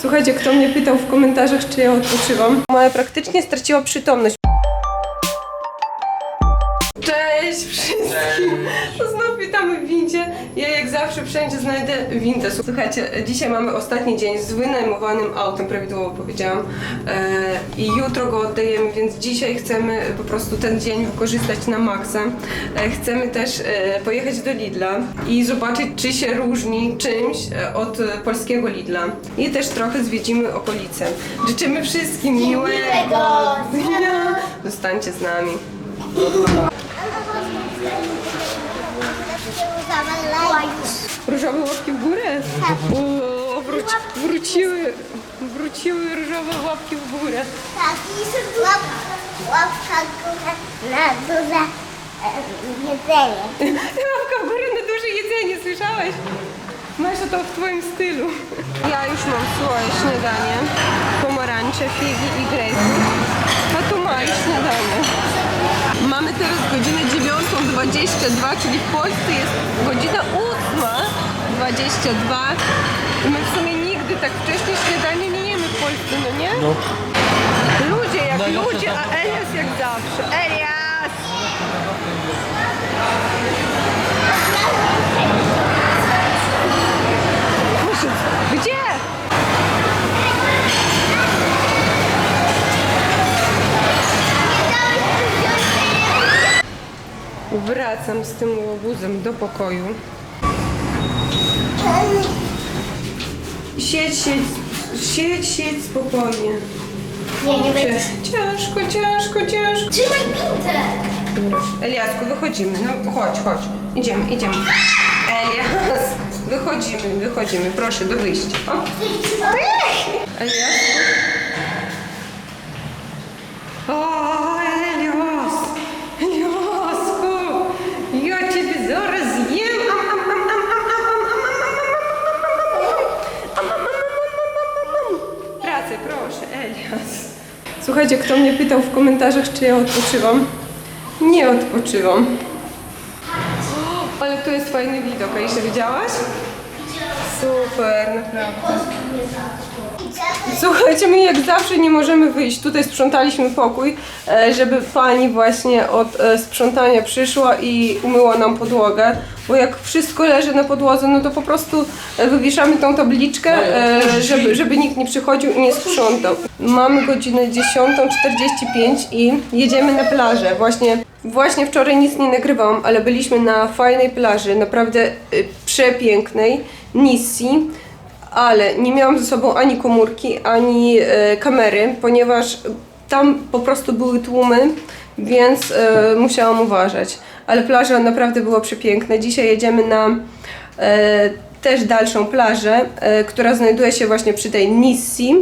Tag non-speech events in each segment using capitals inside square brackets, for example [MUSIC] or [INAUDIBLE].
Słuchajcie, kto mnie pytał w komentarzach, czy ja odpoczywam. Maja praktycznie straciła przytomność. Cześć wszystkim! Znów witamy w windzie. Ja jak zawsze wszędzie znajdę windę. Słuchajcie, dzisiaj mamy ostatni dzień z wynajmowanym autem, prawidłowo powiedziałam. E, I jutro go oddajemy, więc dzisiaj chcemy po prostu ten dzień wykorzystać na maksa. E, chcemy też e, pojechać do Lidla i zobaczyć, czy się różni czymś od polskiego Lidla. I też trochę zwiedzimy okolice. Życzymy wszystkim miłego dnia. Zostańcie z nami. Różowe łapki w górę? Tak. O, wróci, wróciły, wróciły różowe łapki w górę. Tak, i są łap, łapka w na duże jedzenie. [LAUGHS] Łapka w górę na duże jedzenie, słyszałeś? Masz to w twoim stylu. Ja już mam swoje śniadanie. Pomarańcze, figi i grejpfrut. A tu ma śniadanie. Mamy teraz godzinę 9.22, czyli w Polsce jest godzina 8. 22. My w sumie nigdy tak wcześnie śniadanie nie jemy w Polsce, no nie? No. Ludzie jak no, ludzie, a Elias jak zawsze. Elias! Gdzie? Wracam z tym łobuzem do pokoju. Siedź, siedź, siedź, siedź spokojnie. Nie, nie będzie. Ciężko, ciężko, ciężko. Trzymaj pintę! Eliasku, wychodzimy. No chodź, chodź. Idziemy, idziemy. Elias, wychodzimy, wychodzimy. Proszę, do wyjścia. O. Eliasku. Słuchajcie, kto mnie pytał w komentarzach, czy ja odpoczywam? Nie odpoczywam. Ale tu jest fajny widok, a jeszcze widziałaś? Super, naprawdę. Słuchajcie, my jak zawsze nie możemy wyjść. Tutaj sprzątaliśmy pokój, e, żeby pani właśnie od e, sprzątania przyszła i umyła nam podłogę. Bo jak wszystko leży na podłodze, no to po prostu e, wywieszamy tą tabliczkę, e, żeby, żeby nikt nie przychodził i nie sprzątał. Mamy godzinę 10.45 i jedziemy na plażę. Właśnie, właśnie wczoraj nic nie nagrywałam, ale byliśmy na fajnej plaży, naprawdę e, przepięknej, Nissi ale nie miałam ze sobą ani komórki, ani kamery, ponieważ tam po prostu były tłumy, więc e, musiałam uważać. Ale plaża naprawdę była przepiękna. Dzisiaj jedziemy na e, też dalszą plażę, e, która znajduje się właśnie przy tej Nissi.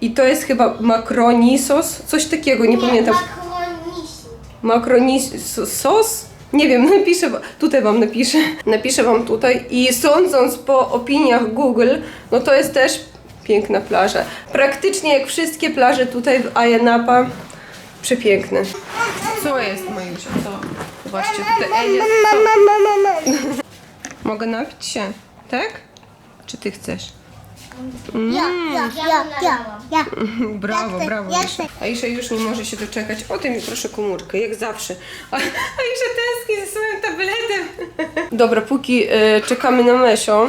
I to jest chyba Makronisos, coś takiego, nie, pamiętam. Makronisi. Makronisos? Nie wiem, [LAUGHS] napiszę, wa- tutaj wam napiszę. Napiszę wam tutaj i sądząc po opiniach Google, no to jest też piękna plaża. Praktycznie jak wszystkie plaże tutaj w Ayanapa. Przepiękne. Co jest, Majusia? Co? Zobaczcie, tutaj. Mama, mama, mama. Mogę napić się, tak? Czy ty chcesz? Ja, ja, ja, ja, ja. Brawo, [LAUGHS] brawo. ja Aisza. już nie może się doczekać. O tym mi proszę komórkę, jak zawsze. A, Aisza tęskni ze swoim tabletem. [LAUGHS] Dobra, póki e, czekamy na Mesio, e,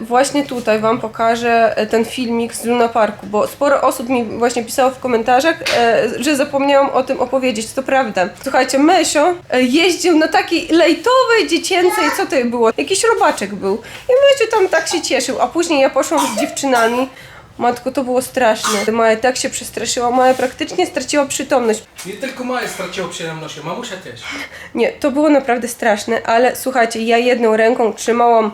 właśnie tutaj Wam pokażę e, ten filmik z Luna Parku, bo sporo osób mi właśnie pisało w komentarzach, e, że zapomniałam o tym opowiedzieć. To prawda. Słuchajcie, Mesio e, jeździł na takiej lejtowej, dziecięcej, co to było? Jakiś robaczek był. I Mesio tam tak się cieszył, a później ja poszłam z dziewczynami. Matko, to było straszne. Maja tak się przestraszyła, Maja praktycznie straciła przytomność. Nie tylko Maja straciła przyjemność, mamusia też. Nie, to było naprawdę straszne, ale słuchajcie, ja jedną ręką trzymałam e,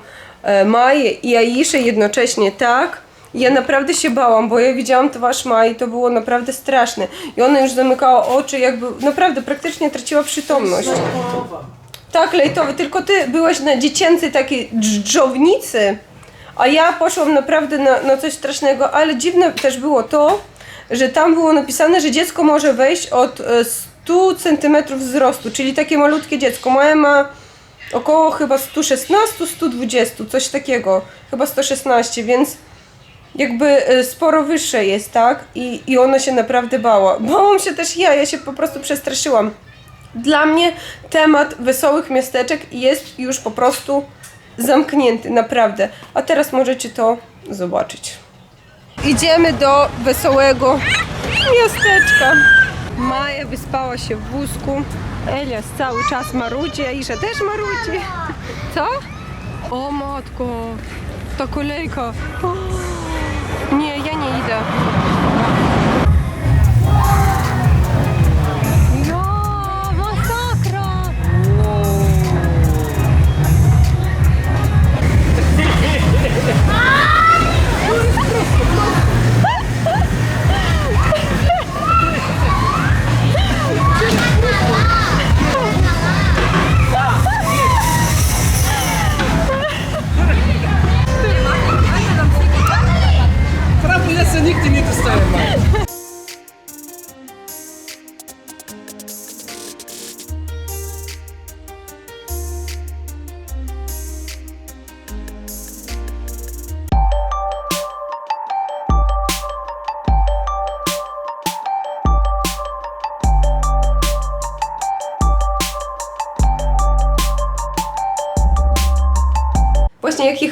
Maję i Aiszę jednocześnie tak. Ja naprawdę się bałam, bo ja widziałam twarz Mai, to było naprawdę straszne. I ona już zamykała oczy, jakby naprawdę praktycznie traciła przytomność. Tak, lejtowy, tylko ty byłaś na dziecięcej takiej dżdżownicy, a ja poszłam naprawdę na, na coś strasznego, ale dziwne też było to, że tam było napisane, że dziecko może wejść od e, 100 cm wzrostu, czyli takie malutkie dziecko. Moja ma około chyba 116, 120, coś takiego, chyba 116, więc jakby e, sporo wyższe jest, tak? I, I ona się naprawdę bała. Bałam się też ja, ja się po prostu przestraszyłam. Dla mnie temat wesołych miasteczek jest już po prostu zamknięty, naprawdę. A teraz możecie to zobaczyć. Idziemy do wesołego miasteczka. Maja wyspała się w wózku. Elias cały czas marudzi, Aisza też marudzi. Co? O matko, ta kolejka. O, nie, ja nie idę.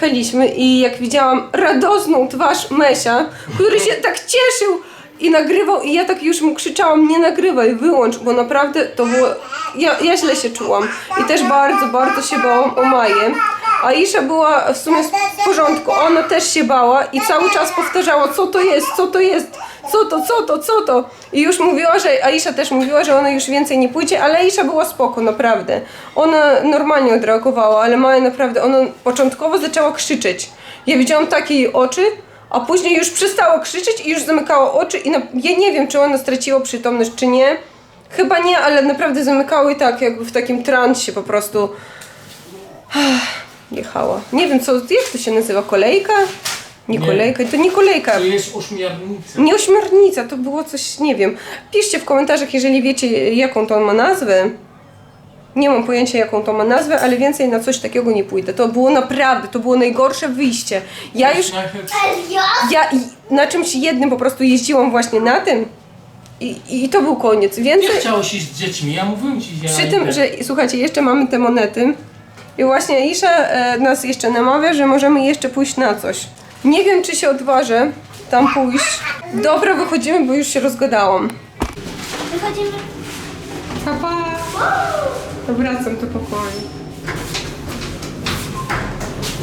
Właśnie jak jechaliśmy i jak widziałam radosną twarz Mesia, który się tak cieszył i nagrywał i ja tak już mu krzyczałam, nie nagrywaj, wyłącz, bo naprawdę to było, ja, ja źle się czułam i też bardzo, bardzo się bałam o Maję. Aisza była w sumie w porządku, ona też się bała i cały czas powtarzała, co to jest, co to jest, co to, co to, co to. I już mówiła, że Aisza też mówiła, że ona już więcej nie pójdzie, ale Aisza była spoko, naprawdę. Ona normalnie odreagowała, ale Maja naprawdę, ona początkowo zaczęła krzyczeć. Ja widziałam takie jej oczy, a później już przestała krzyczeć i już zamykała oczy i na, ja nie wiem, czy ona straciła przytomność, czy nie. Chyba nie, ale naprawdę zamykały tak, jakby w takim transie po prostu jechała. Nie wiem, co, jak to się nazywa, kolejka? Nie, Nie. kolejka, to nie kolejka. To jest ośmiornica. Nie ośmiornica, to było coś, nie wiem. Piszcie w komentarzach, jeżeli wiecie, jaką to ma nazwę. Nie mam pojęcia, jaką to ma nazwę, ale więcej na coś takiego nie pójdę. To było naprawdę, to było najgorsze wyjście. Ja już, Serio? ja i- na czymś jednym po prostu jeździłam właśnie na tym i, i to był koniec. Nie Więcej, chciałeś iść z dziećmi, ja mówiłem ci, że przy ja tym, że słuchajcie, jeszcze mamy te monety i właśnie Aisha e, nas jeszcze namawia, że możemy jeszcze pójść na coś. Nie wiem, czy się odważę tam pójść. Dobra, wychodzimy, bo już się rozgadałam. Wychodzimy. Papa! To wracam do pokoju.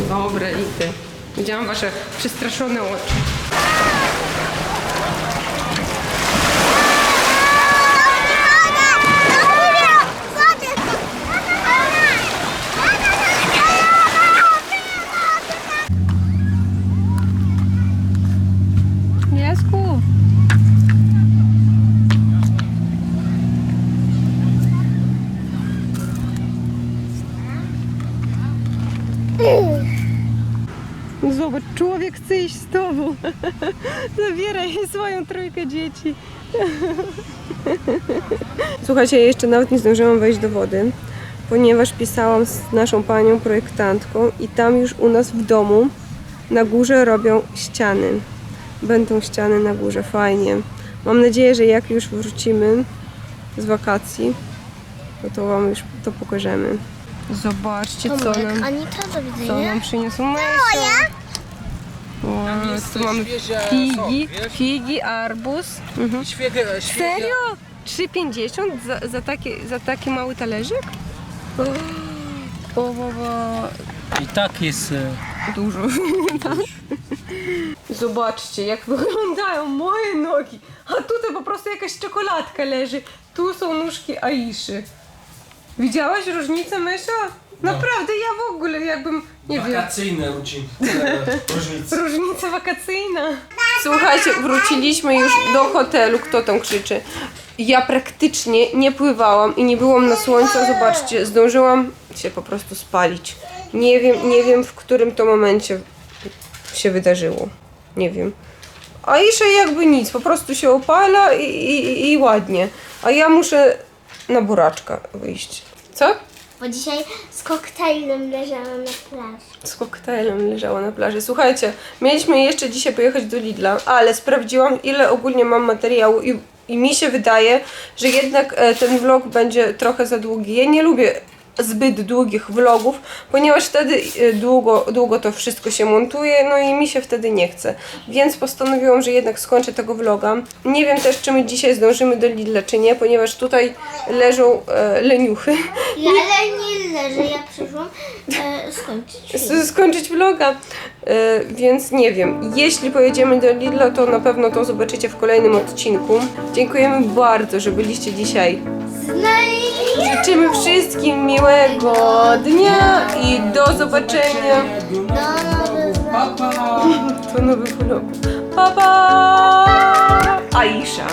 Dobra, idę. Widziałam wasze przestraszone oczy. [LAUGHS] Zabieraj swoją trójkę dzieci. [LAUGHS] Słuchajcie, ja jeszcze nawet nie zdążyłam wejść do wody, ponieważ pisałam z naszą panią projektantką i tam już u nas w domu na górze robią ściany. Będą ściany na górze, fajnie. Mam nadzieję, że jak już wrócimy z wakacji, no to wam już to pokażemy. Zobaczcie, co nam... Anita, do Co widzenia. nam przyniosł Mesio? O, jest tu mamy świeże figi, sok, wiesz? figi, arbuz. Mhm. Świeże, świeże. Serio? 3,50 za, za, taki, za taki mały talerzyk? O, o, o, o. I tak jest... e, Dużo. tak? Zobaczcie, jak wyglądają moje nogi. A tutaj po prostu jakaś czekoladka leży. Tu są nóżki Aiszy. Widziałaś różnicę, Mysza? Naprawdę, ja w ogóle jakbym, nie wiem, Wakacyjne rodziny. e, [LAUGHS] różnice. różnica wakacyjna. Słuchajcie, wróciliśmy już do hotelu. Kto tam krzyczy? Ja praktycznie nie pływałam i nie byłam na słońcu. Zobaczcie, zdążyłam się po prostu spalić. Nie wiem, nie wiem w którym to momencie się wydarzyło. Nie wiem. A Isza jakby nic, po prostu się opala i, i, i ładnie. A ja muszę na buraczka wyjść. Co? Bo dzisiaj z koktajlem leżałam na plaży. z koktajlem leżała na plaży. Słuchajcie, mieliśmy jeszcze dzisiaj pojechać do Lidla, ale sprawdziłam ile ogólnie mam materiału i, i mi się wydaje, że jednak e, ten vlog będzie trochę za długi. Ja nie lubię zbyt długich vlogów, ponieważ wtedy e, długo, długo to wszystko się montuje, no i mi się wtedy nie chce. Więc postanowiłam, że jednak skończę tego vloga. Nie wiem też, czy my dzisiaj zdążymy do Lidla, czy nie, ponieważ tutaj leżą e, leniuchy. Ja, ale nie leżę, ja przyszłam e, skończyć skończyć vloga, e, więc nie wiem. Jeśli pojedziemy do Lidla, to na pewno to zobaczycie w kolejnym odcinku. Dziękujemy bardzo, że byliście dzisiaj. Życzymy wszystkim miłego dnia i do zobaczenia Do [LAUGHS] nowego vlogu. Pa, pa! Aisha.